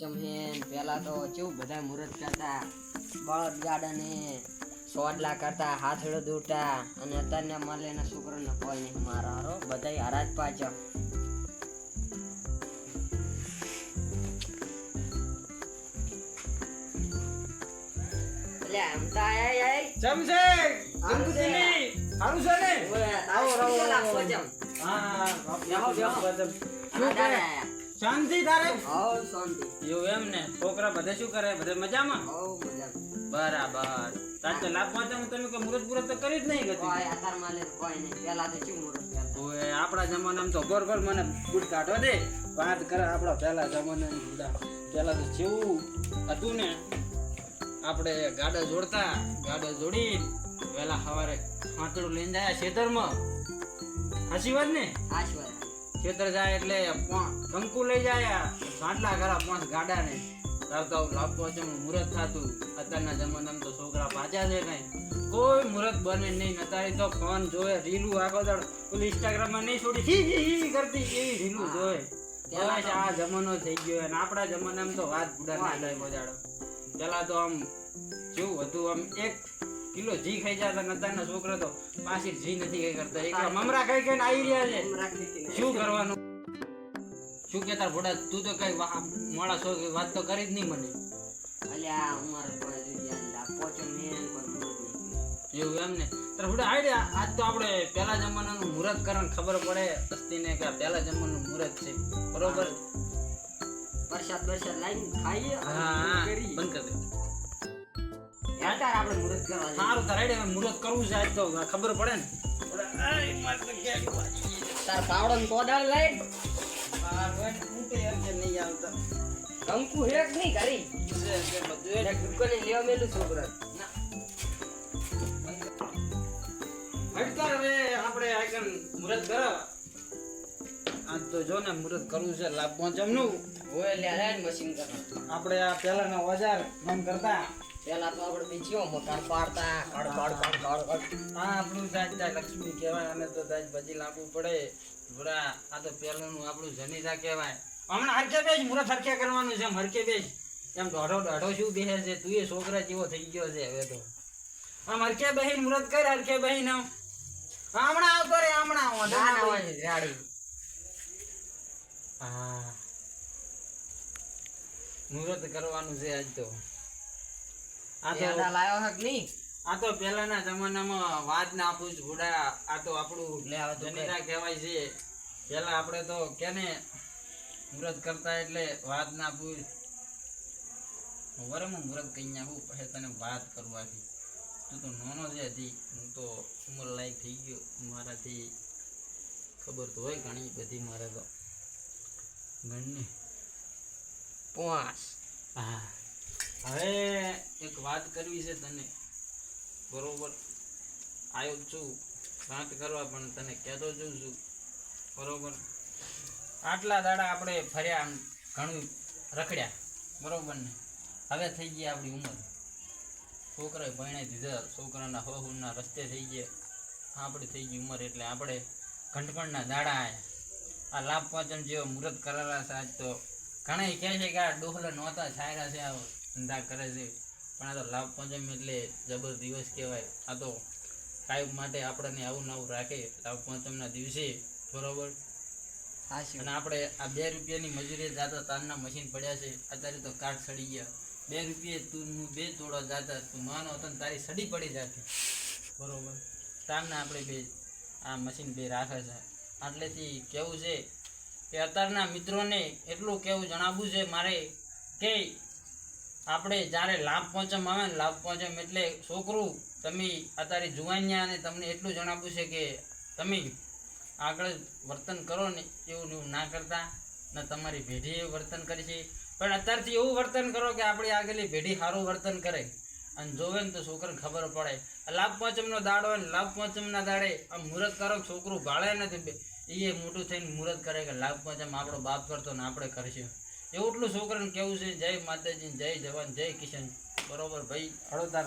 પોચમ પહેલાં તો કેવું બધા મુહૂર્ત કરતા. બળદ ગાડાને સોડલા કરતા હાથડો દૂટા અને અત્યારના માલેના છોકરોને કોઈ નહીં મારા. હારો બધા હારા જ પાછા આવો, આવો, આવો. પોચમ? હા શાંતિ તારે? હા શાંતિ. એવું એમ ને? છોકરા બધા શું કરે? બધા મજામાં? હા મજામાં. બરાબર. સાચો લાભ પહોંચે તમે કે મુરત મુરત તો કરી જ નહીં ગતી આધાર માલે કોઈ નહીં. પેલા તો શું મુરત ઓય આપણા જમાનામાં તો ગોર ગોર મને બુટ કાઢો દે. વાત કરે આપણા પહેલા જમાનાની બુડા પહેલા તો જેવું હતું ને આપણે ગાડા જોડતા ગાડા જોડી વહેલા સવારે ખાંચડું લઈને જાય ખેતરમાં હાચી વાત ને? આશ્વર ખેતર જાય એટલે કંકુ લઈ જાય સાંટલા ખરા પાંચ ગાડા ને તાવતા લાભ હશે મુહૂર્ત થતું. અત્યારના જમાનામાં તો છોકરા પાછા છે કઈ. કોઈ મુહૂર્ત બને નહીં અત્યારે તો ફોન જોવે રીલું આગળ દળ ઇન્સ્ટાગ્રામમાં નહીં છોડી હી હી હી કરતી એવી રીલું જોવે. બસ આ જમાનો થઈ ગયો અને આપણા જમાનામાં તો વાત બુડા ના લઈ બજાડો પેલા તો આમ જેવું હતું આમ એક કિલો જી ખાઈ જતા અત્યારના છોકરા તો પાછી જી નથી કઈ કરતા. એક મમરા ખાઈ ખાઈને આવી રહ્યા છે. શું કરવાનું? શું કેતા ભોડા તું તો કઈ મોડા છો વાત તો કરી જ નહીં મને. અલ્યા અમારે એવું એમ ને? તાર ભોડા આઈડિયા આજ તો આપણે પહેલા જમાનાનું મુહૂર્ત કરણ ખબર પડે વસ્તીને કે પહેલા જમાનાનું મુહૂર્ત છે. બરોબર? પ્રસાદ પ્રસાદ લાઈન ખાઈએ હા. બંધ કરી દે. અત્યારે આપણે મુહૂર્ત કરવા સારું તારે આઈડિયા મુહૂર્ત કરવું છે આજ તો. ખબર પડે ને. તાર પાવડો ને કોદાળ લઈ નહીં આવતા. કંકુ હેક નહીં કરી. દુકાને લેવા મેલું છોકરા. હટકાર હવે આપણે કરો. આજ તો જો ને મુરત કરવું છે લાભ પહોંચમનું લે મશીન કરવા આપણે આ પહેલાના ઓજાર કામ કરતા. પેલા તો આપણે બીજીઓ મકાન પાડતા, કડ કડ કડ આપણું દાજ દાજ લક્ષ્મી કહેવાય અને તો દાજ બધી લાંબુ પડે. બુરા આ તો પહેલાનું આપણું જનીતા કહેવાય. હમણાં હરકે બેજ મુહૂર્ત હરકે કરવાનું છે હરકે બેજ એમ ઢોઢો ઢોઢો શું બેસે છે, તું એ છોકરા જેવો થઈ ગયો છે હવે તો. આમ હરકે બહેન મુરત કર હરકે બહેન આમ. હમણાં આવતો રે, હમણાં રાડી. હા. મુહૂર્ત કરવાનું છે આજ તો. આ તો લાયો હક નહીં. આ તો પહેલાના જમાનામાં વાત ના પૂછ ઘોડા આ તો આપણું લે હવે તો જનીતા કહેવાય છે. પહેલા આપણે તો કેને મુહૂર્ત કરતા એટલે વાત ના પૂછ. વરમાં મુહૂર્ત કઈ નાખું પછી તને વાત કરવાથી. તું તો નાનો છે હતી હું તો ઉંમર લાયક થઈ ગયો. મારાથી ખબર તો હોય ઘણી બધી મારે તો. ગણને. પાંચ. હા. હવે એક વાત કરવી છે તને. બરોબર? આવ્યો છું, વાત કરવા પણ તને કહેતો જઉં છું. બરોબર? આટલા દાડા આપણે ફર્યા ઘણું રખડ્યા. બરોબર ને? હવે થઈ ગઈ આપણી ઉંમર. છોકરાએ ભણે દીધા, છોકરાના હોહુના રસ્તે થઈ ગયા. આપણે થઈ ગઈ ઉંમર એટલે આપણે ઘંટપણના દાડા આ લાભ પાચન જેવો મુહૂર્ત કરેલા છે આજ તો. ઘણા કહે છે કે આ ડોહલા નહોતા છાયરા છે આ ધંધા કરે છે. પણ આ તો લાભ પંચમ એટલે જબર દિવસ કહેવાય. આ તો કાયમ માટે આપણને આવું નવું રાખે લાભ પંચમના દિવસે બરોબર? હાશું અને આપણે આ બે રૂપિયાની મજૂરી જાતા તારના મશીન પડ્યા છે અત્યારે તો કાટ સડી ગયા. બે રૂપિયે તું હું બે તોડો જાતા તું માનો તને તારી સડી પડી જતી. બરોબર? તારના આપણે બે આ મશીન બે રાખે છે. આટલેથી કેવું છે? કે અત્યારના મિત્રોને એટલું કેવું જણાવવું છે મારે કે આપણે જ્યારે લાભ પહોંચમ આવે ને લાભ પહોંચમ એટલે છોકરું તમે અત્યારે જુવાન્યા અને તમને એટલું જણાવવું છે કે તમે આગળ વર્તન કરો ને એવું એવું ના કરતા ને તમારી પેઢી એવું વર્તન કરી છે. પણ અત્યારથી એવું વર્તન કરો કે આપણી આગળની પેઢી સારું વર્તન કરે. અને જોવે ને તો છોકરાને ખબર પડે. લાભ પહોંચમનો દાડો હોય ને લાભ પહોંચમના દાડે આમ મુહૂર્ત કરો છોકરું ભાળે નથી એ મોટું થઈને મુહૂર્ત કરે કે લાભ પાંચમ આપણો બાપ કરતો ને આપણે કરશું. એટલું છોકરાને કેવું છે? જય માતાજી, જય જવાન, જય કિશન. બરોબર ભાઈ હળોદાર